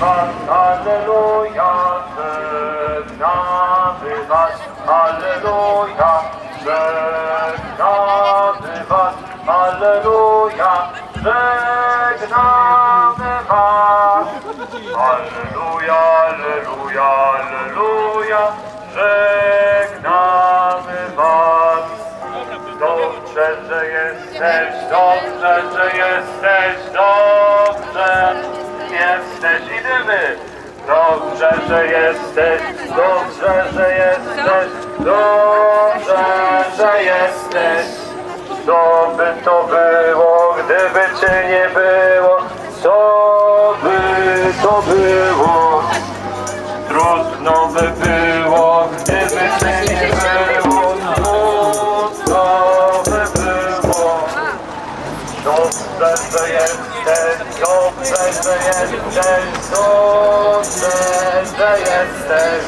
Alleluja, żegnamy Was, Alleluja, żegnamy Was, Alleluja, żegnamy Was. Alleluja, Alleluja, Alleluja, żegnamy Was. Dobrze, że jesteś, dobrze, że jesteś, dobrze Dobrze, że jesteś, dobrze, że jesteś, dobrze, że jesteś. Co by to było, gdyby Cię nie było? Co by to było? Trudno by było, Dobrze, że jesteś, dobrze, że jesteś, dobrze, że jesteś.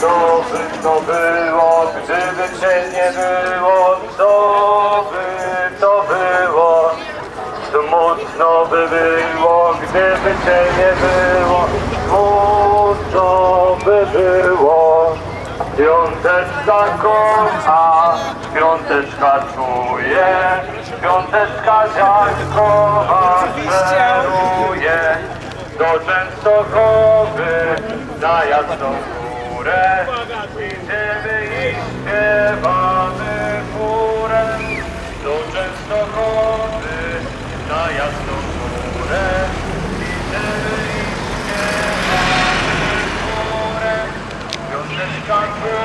By to było, gdyby Cię nie było? Co by to było? Smutno by było, gdyby Cię nie było. Smutno by było. Piąteczka kocha, piąteczka czuje, piąteczka ziarnkowa szeruje. Do Częstochowy na jasną górę idziemy i śpiewamy chórem. Do Częstochowy na jasną John Crew.